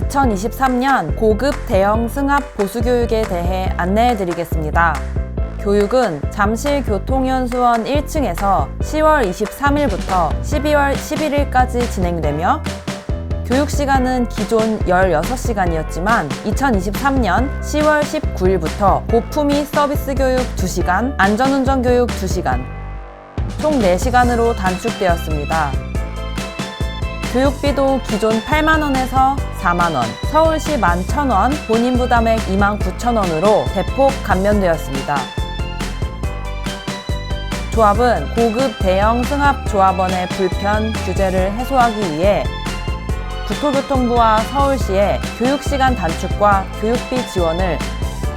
2023년 고급 대형 승합 보수 교육에 대해 안내해 드리겠습니다. 교육은 잠실 교통연수원 1층에서 10월 23일부터 12월 11일까지 진행되며 교육 시간은 기존 16시간이었지만 2023년 10월 19일부터 보품위 서비스 교육 2시간, 안전운전 교육 2시간, 총 4시간으로 단축되었습니다. 교육비도 기존 8만원에서 4만원, 서울시 11,000원, 본인 부담액 29,000원으로 대폭 감면되었습니다. 조합은 고급 대형 승합 조합원의 불편 규제를 해소하기 위해 국토교통부와 서울시에 교육시간 단축과 교육비 지원을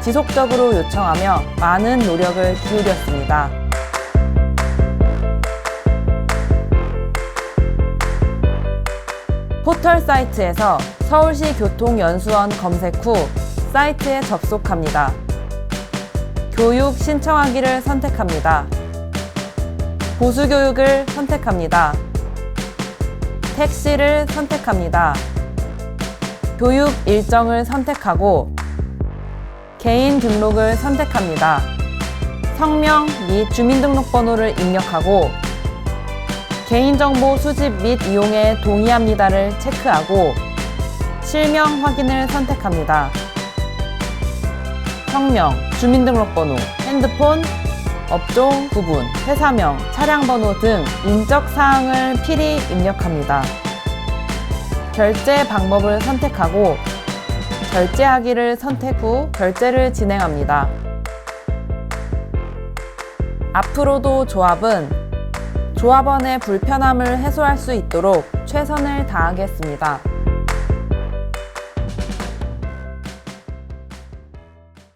지속적으로 요청하며 많은 노력을 기울였습니다. 포털 사이트에서 서울시 교통연수원 검색 후 사이트에 접속합니다. 교육 신청하기를 선택합니다. 보수교육을 선택합니다. 택시를 선택합니다. 교육 일정을 선택하고 개인 등록을 선택합니다. 성명 및 주민등록번호를 입력하고 개인정보 수집 및 이용에 동의합니다를 체크하고 실명 확인을 선택합니다. 성명, 주민등록번호, 핸드폰, 업종 구분, 회사명, 차량번호 등 인적 사항을 필히 입력합니다. 결제 방법을 선택하고 결제하기를 선택 후 결제를 진행합니다. 앞으로도 조합은 조합원의 불편함을 해소할 수 있도록 최선을 다하겠습니다.